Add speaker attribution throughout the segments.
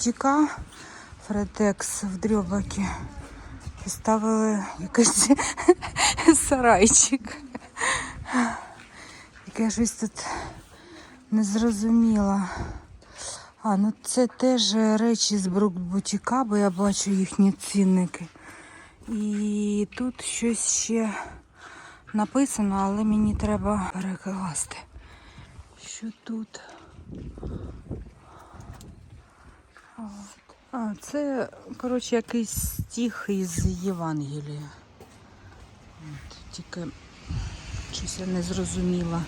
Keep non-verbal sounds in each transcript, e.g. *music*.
Speaker 1: Бутіка Фретекс в Дрьобакі поставили якийсь *laughs* сарайчик. Яке щось тут незрозуміло. А, ну це теж речі з Бутіка, бо я бачу їхні цінники. І тут щось ще написано, але мені треба перекласти. Що тут? А, це, коротше, якийсь стих із Євангелія. От, тільки щось я не зрозуміла.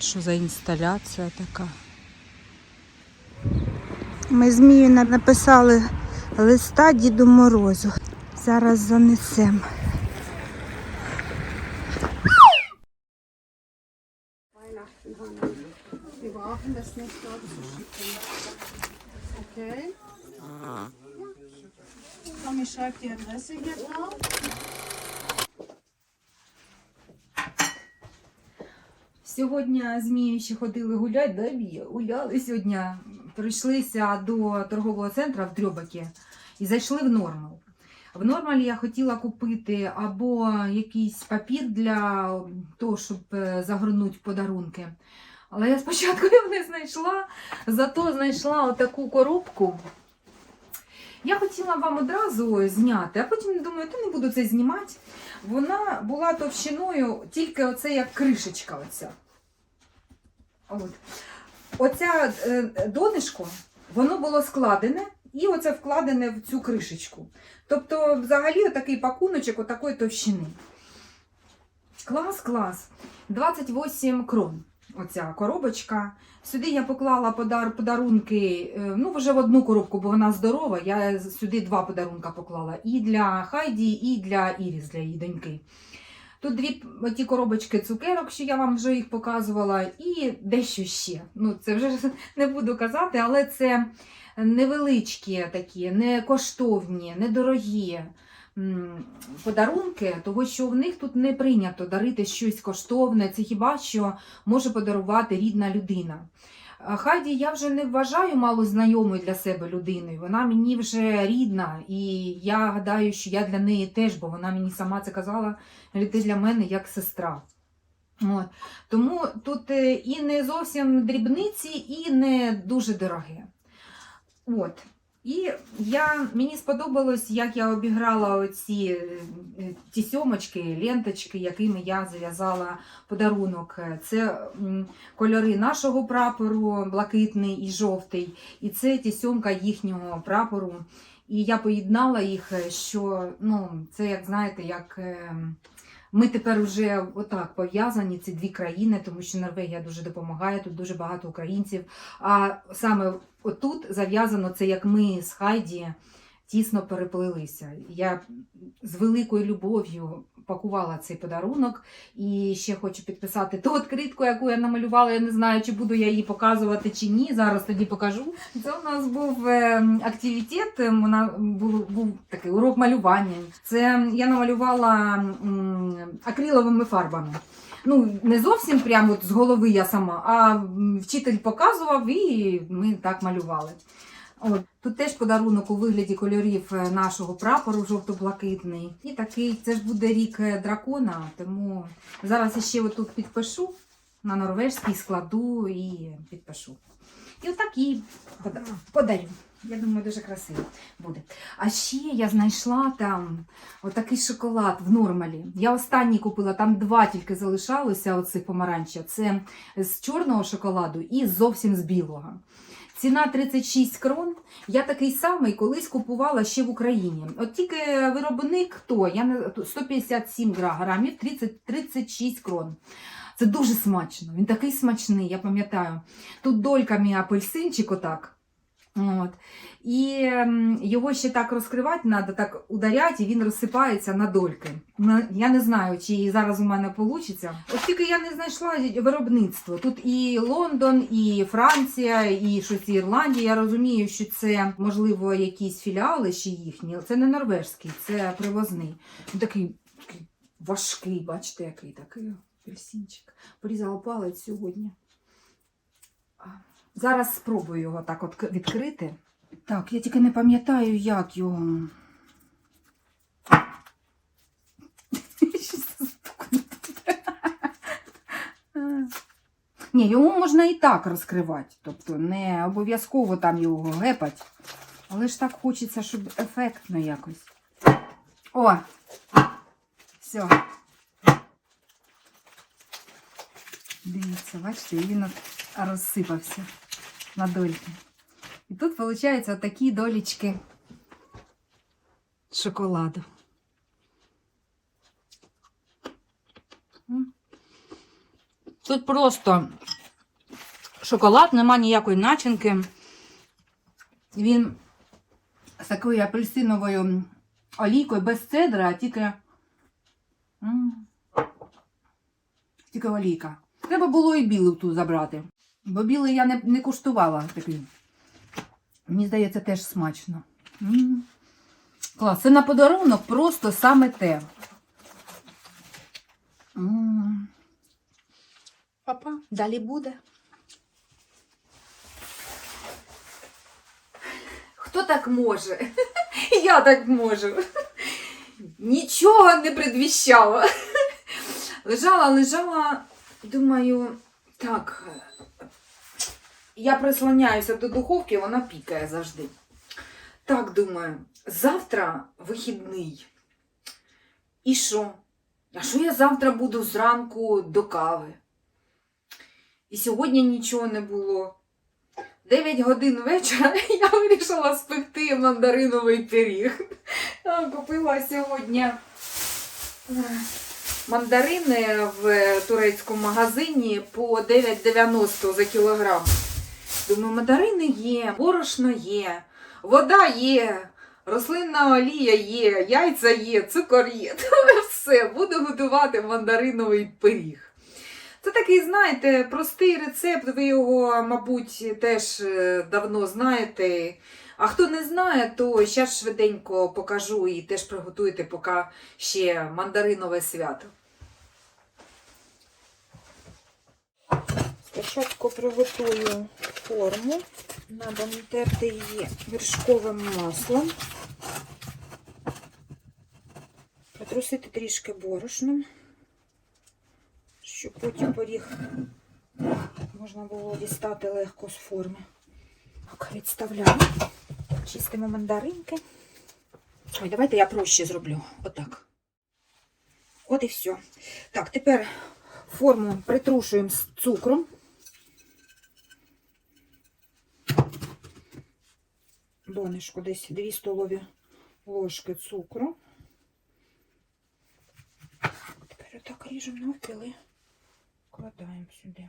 Speaker 1: Що за інсталяція така. Ми з Мією написали листа Діду Морозу. Зараз занесемо.
Speaker 2: Okay? Komm, ich schreibe die Adresse hier drauf.
Speaker 1: Сьогодні з Мією ще ходили гуляти, да? Гуляли сьогодні. Прийшлися до торгового центру в Дрьобакі і зайшли в нормал. В нормалі я хотіла купити або якийсь папір для того, щоб е, загорнути подарунки. Але я спочатку його не знайшла, зато знайшла отаку коробку. Я хотіла вам одразу зняти, а потім думаю, то не буду це знімати. Вона була товщиною, тільки оце як кришечка. Оця. От. Оця е, донишко, воно було складене, і оце вкладене в цю кришечку. Тобто, взагалі, отакий пакуночок отакої товщини. Клас, клас. 28 крон. Оця коробочка. Сюди я поклала подар, подарунки, е, ну вже в одну коробку, бо вона здорова. Я сюди два подарунка поклала. І для Хайді, і для Іріс, для її доньки. Тут дві ті коробочки цукерок, що я вам вже їх показувала, і дещо ще. Ну, це вже *laughs* не буду казати, але це невеличкі такі, не коштовні, недорогі подарунки, того що в них тут не прийнято дарити щось коштовне. Це хіба що може подарувати рідна людина. Хайді я вже не вважаю мало знайомою для себе людиною. Вона мені вже рідна, і я гадаю, що я для неї теж, бо вона мені сама це казала, ти для мене як сестра. От. Тому тут е, і не зовсім дрібниці, і не дуже дороге. От. І я, мені сподобалось, як я обіграла оці е, ті сьомочки, ленточки, якими я зав'язала подарунок. Це кольори нашого прапору, блакитний і жовтий, і це тісьомка їхнього прапору. І я поєднала їх, е, що ну, це, як знаєте, як. Ми тепер вже отак пов'язані, ці дві країни, тому що Норвегія дуже допомагає, тут дуже багато українців. А саме отут зав'язано це, як ми з Хайді тісно переплилися. Я з великою любов'ю пакувала цей подарунок. І ще хочу підписати ту відкритку, яку я намалювала. Я не знаю, чи буду я її показувати чи ні. Зараз тоді покажу. Це у нас був е, активітет, вона був, був такий урок малювання. Це я намалювала акриловими фарбами. Ну, не зовсім прямо з голови я сама, а вчитель показував і ми так малювали. От. Тут теж подарунок у вигляді кольорів е, нашого прапору жовто-блакитний. І такий, це ж буде рік е, дракона, тому зараз ще отут підпишу на норвежський складу і підпишу. І отак їй подарю. Я думаю, дуже красиво буде. А ще я знайшла там отакий шоколад в нормалі. Я останній купила, там два тільки залишалося оцих помаранча. Це з чорного шоколаду і зовсім з білого. Ціна 36 крон. Я такий самий колись купувала ще в Україні. От тільки виробник хто? Я не 157 гра- грамів, 30, 36 крон. Це дуже смачно. Він такий смачний, я пам'ятаю. Тут дольками апельсинчик отак. От. І його ще так розкривати треба, так ударяти, і він розсипається на дольки. Я не знаю, чи зараз у мене вийде. От тільки я не знайшла виробництво. Тут і Лондон, і Франція, і щось Ірландія. Я розумію, що це, можливо, якісь філіали ще їхні. Це не норвежський, це привозний. Він такий, такий важкий, бачите, який такий апельсинчик. Порізала палець сьогодні. Зараз спробую його так от відкрити. Так, я тільки не пам'ятаю, як його. *laughs* Ні, його можна і так розкривати. Тобто не обов'язково там його гепать. Але ж так хочеться, щоб ефектно якось. О! Все. Дивіться, бачите, він розсипався на дольки. І тут, виходить, такі долічки шоколаду. Тут просто шоколад, нема ніякої начинки. Він з такою апельсиновою олійкою без цедра, а тільки. Тільки олійка. Треба було і білу ту забрати. Бо білий я не, не куштувала такий. Мені здається, теж смачно. М. Клас. Це на подарунок просто саме те. М. Папа, далі буде. Хто так може? *laughs* Я так можу. Нічого не предвіщала. *laughs* Лежала, лежала, думаю, так. Я прислоняюся до духовки, вона пікає завжди. Так, думаю, завтра вихідний. І що? А що я завтра буду зранку до кави? І сьогодні нічого не було. 9 годин вечора *laughs* я вирішила спекти мандариновий пиріг. Купила сьогодні е, мандарини в турецькому магазині по 9,90 за кілограм. Думаю, мандарини є, борошно є, вода є, рослинна олія є, яйця є, цукор є. *laughs* Все, буду готувати мандариновий пиріг. Це такий, знаєте, простий рецепт, ви його, мабуть, теж е, давно знаєте. А хто не знає, то зараз швиденько покажу і теж приготуйте поки ще мандаринове свято.
Speaker 3: Спочатку приготую форму. Надо натерти її вершковим маслом. Притрусити трішки борошном, щоб потім поріг можна було дістати легко з форми. Так, відставляю. Чистимо мандаринки. Ой, давайте я проще зроблю. Отак. От і все. Так, тепер форму притрушуємо з цукром. Донышко десь 2 столові ложки цукру. Тепер отак ріжемо навпіли, кладаємо сюди.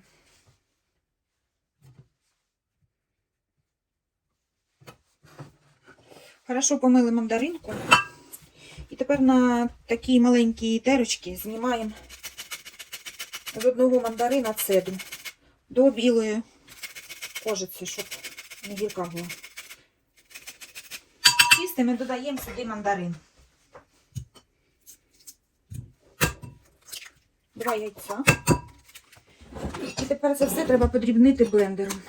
Speaker 3: Хорошо помили мандаринку. І тепер на такій маленькій терочці знімаємо з одного мандарина цедру до білої кожиці, щоб не гірка була. Чисте ми додаємо сюди мандарин. Два яйця. І тепер це все треба подрібнити блендером.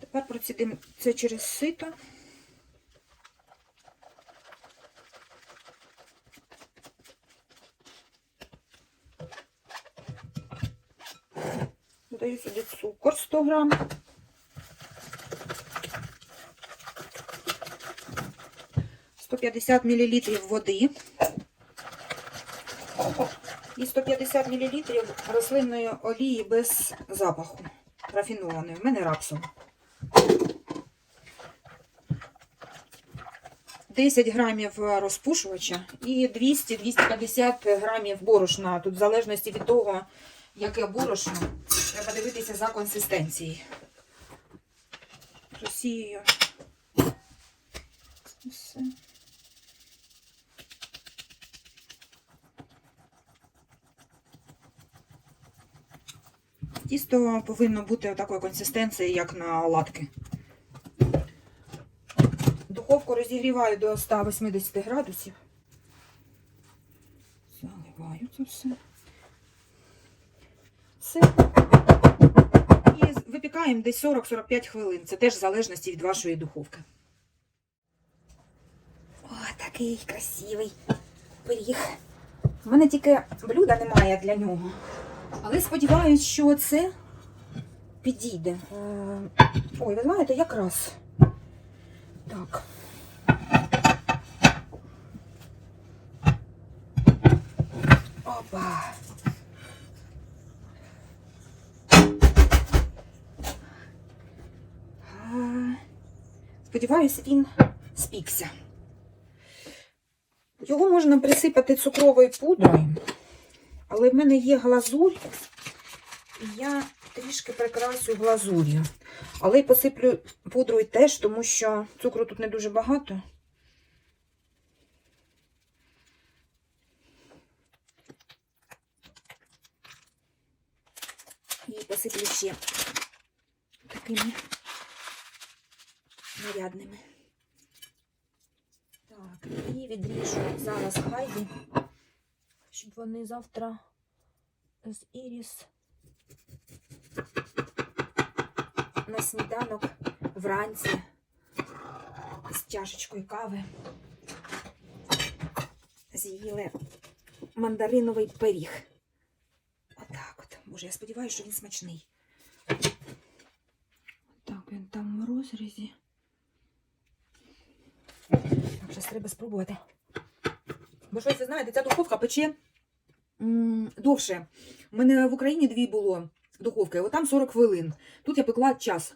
Speaker 3: Тепер процідимо це через сито. Додаю сюди цукор 100 грам. Сто п'ятдесят мілілітрів води. І 150 мілілітрів рослинної олії без запаху. Рафінованої. В мене рапсом. 10 грамів розпушувача і 200-250 грамів борошна. Тут в залежності від того, яке борошно, Треба дивитися за консистенції. Росією. Все. Тісто повинно бути такої консистенції, як на латки. Духовку розігріваю до 180 градусів.
Speaker 1: Заливаю це все. Все. І випікаємо десь 40-45 хвилин. Це теж в залежності від вашої духовки. О, такий красивий пиріг. У мене тільки блюда немає для нього. Але сподіваюсь, що це підійде. Е, Ой, ви знаєте, якраз. Так. Сподіваюсь, він спікся. Його можна присипати цукровою пудрою, але в мене є глазурь, і я трішки прикрасю глазур'ю. Але й посиплю пудрою теж, тому що цукру тут не дуже багато. І посиплю ще такими нарядними. Так, і відріжу зараз хайді, щоб вони завтра з Іріс на сніданок вранці з чашечкою кави з'їли мандариновий пиріг. Отак от. Боже, я сподіваюся, що він смачний. Так, він там в розрізі. Так, зараз треба спробувати. Бо щось, ви знаєте, ця духовка пече м, довше. У мене в Україні дві було духовки, от там 40 хвилин. Тут я пекла час.